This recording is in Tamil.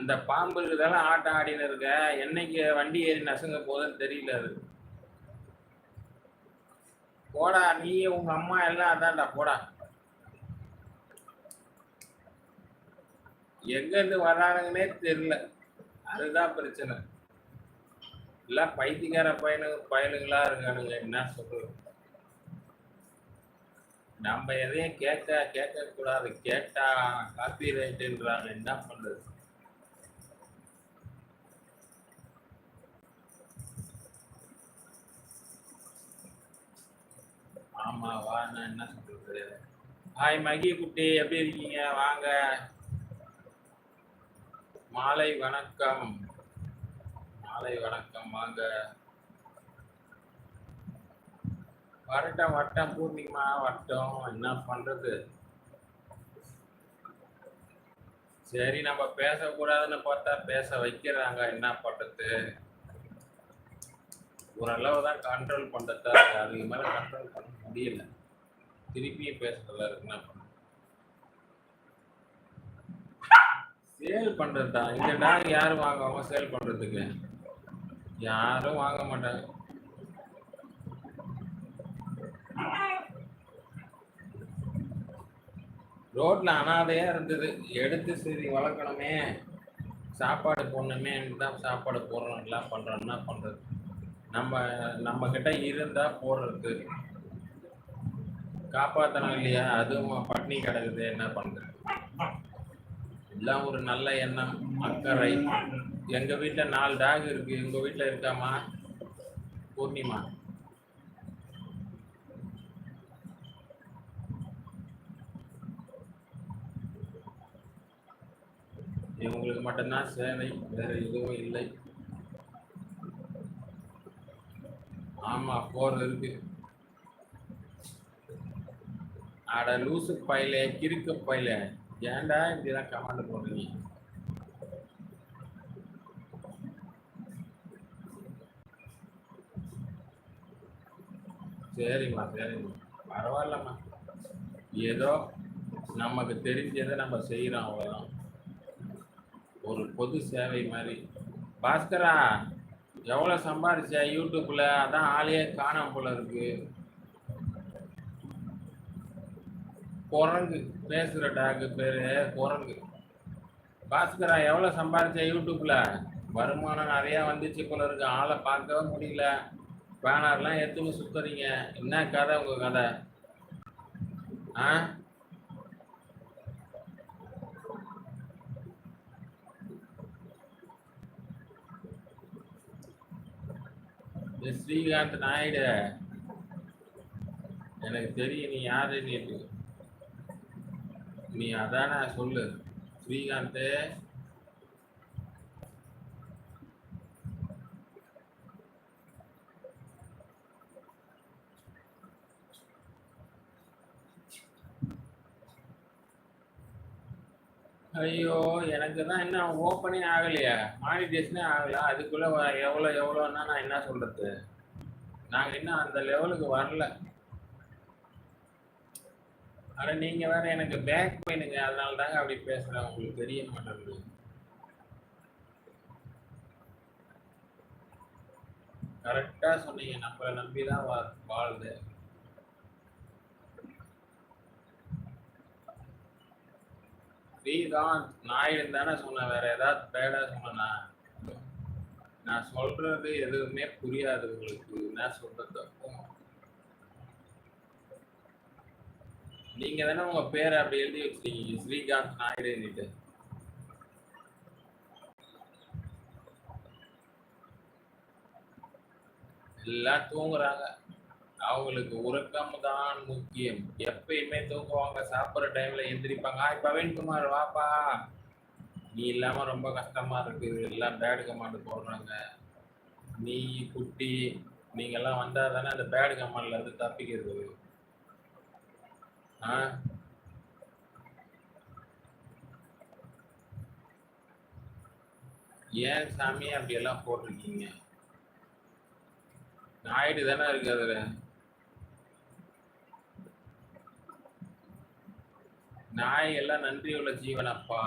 அந்த பாம்பு இதெல்லாம் ஆட்டம் ஆடின்னு இருக்க என்னைக்கு வண்டி ஏறி நசுங்க போகுதுன்னு தெரியல அது. போடா நீ உங்க அம்மா எல்லாம் அதான்டா போடா. எங்க இருந்து வர்றானுங்கன்னே தெரியல. அதுதான் பிரச்சனை. எல்லாம் பைத்தியக்கார பையனுங்க பயனுங்களா இருக்கானுங்க என்ன சொல்றது? நம்ம எதையும் கேட்க கேட்க கூடாது கேட்டா காப்பி ரைட்டுன்றாங்க என்ன பண்றது? ஆமா வா நான் என்ன சொல்றது? ஹாய் மகி குட்டி எப்படி இருக்கீங்க? வாங்க. மாலை வணக்கம். மாலை வணக்கம் வாங்க. வரட்டம் வட்டம் பூர்ணிமா வட்டம் என்ன பண்றது? சரி நம்ம பேசக்கூடாதுன்னு பார்த்தா பேச வைக்கிறாங்க. என்ன பண்றது? ஓரளவு தான் கண்ட்ரோல் பண்ணுறதா அதுக்கு மேலே கண்ட்ரோல் பண்ண முடியல. திருப்பியும் பேசுறதுல இருக்குன்னா சேல் பண்ணுறது தான் இந்த டாக் யாரும் வாங்குவாங்க சேல் பண்ணுறதுக்கு யாரும் வாங்க மாட்டாங்க. ரோட்ல அனாதையா இருந்தது. எடுத்து சரி வளர்க்கணுமே. சாப்பாடு போடணுமே தான் சாப்பாடு போடுறோம். எல்லாம் பண்றோம். என்ன பண்றது? நம்ம நம்ம கிட்ட இருந்தா போடுறது காப்பாத்தணும் இல்லையா? அதுவும் பட்னி கிடக்குது என்ன பண்றது? எல்லாம் ஒரு நல்ல எண்ணம் அக்கறை. எங்க வீட்டுல நாலு டாக் இருக்கு. உங்க வீட்டுல இருக்காமா? பூர்ணிமா. இவங்களுக்கு மட்டும்தான் சேவை வேற எதுவும் இல்லை. ஆமா போர் இருக்கு. அட லூசு பயில கிறுக்க பயில ஏன்டா இப்படிதான் கமாண்ட் போடுறீங்க? சரிம்மா சரிம்மா. பரவாயில்லம்மா. ஏதோ நமக்கு தெரிஞ்சதை நம்ம செய்கிறோம் அவ்வளோதான் ஒரு பொது சேவை மாதிரி. பாஸ்கரா எவ்வளோ சம்பாதிச்ச யூடியூப்பில் அதான் ஆளையே காணாம போல இருக்கு. குரங்கு. பேசுகிற டாக்கு பேர் குரங்கு. பாஸ்கரா எவ்வளோ சம்பாதிச்ச யூடியூப்பில் வருமானம் நிறையா வந்துச்சு போல இருக்கு. ஆளை பார்க்கவே முடியல. பேனர்லாம் எடுத்துன்னு சுத்துறீங்க. என்ன கதை உங்கள் கதை? ஆ? இந்த ஸ்ரீகாந்த் நாயுடு எனக்கு தெரியும் நீ யாரு? நீ நீ சொல்லு. ஸ்ரீகாந்த் ஐயோ எனக்கு தான் என்ன ஓப்பனே ஆகலையா. மானிட்டேஷனே ஆகல. அதுக்குள்ள வ- எவ்வளோ எவ்வளோன்னா நான் என்ன சொல்றது? நாங்கள் இன்னும் அந்த லெவலுக்கு வரல. அட நீங்க வேற எனக்கு பேக் பெயினுங்க அதனால தாங்க அப்படி பேசுறேன். உங்களுக்கு தெரிய மாட்டேங்குது. கரெக்டாக சொன்னீங்க. நம்மளை நம்பி தான் வா- நீ தான் நாயுடு தானே சொன்னேன் வேற ஏதாவது பேடா சொன்னா நான் சொல்றது எதுவுமே புரியாது உங்களுக்கு. என்ன சொல்றது நீங்க தானே உங்க பேரை அப்படி எழுதி வச்சிருக்கீங்க ஸ்ரீகாந்த் நாயுடுன்னுட்டு எல்லாம் தூங்குறாங்க. அவங்களுக்கு உறக்கம் தான் முக்கியம். எப்பயுமே தூங்குவாங்க சாப்பிட்ற டைம்ல எந்திரிப்பாங்க. ஆய் பவன்குமார் வாப்பா. நீ இல்லாம ரொம்ப கஷ்டமா இருக்கு. எல்லாம் பேடு கமாண்ட் போடுறாங்க. நீ குட்டி நீங்க எல்லாம் வந்தா தானே அந்த பேடு கமாண்ட்ல இருந்து தப்பிக்கிறது. ஆ? ஏன் சாமி அப்படியெல்லாம் போட்டிருக்கீங்க? நாயுடு தானே இருக்கு அதில். நாய் எல்லாம் நன்றி உள்ள ஜீவனப்பா.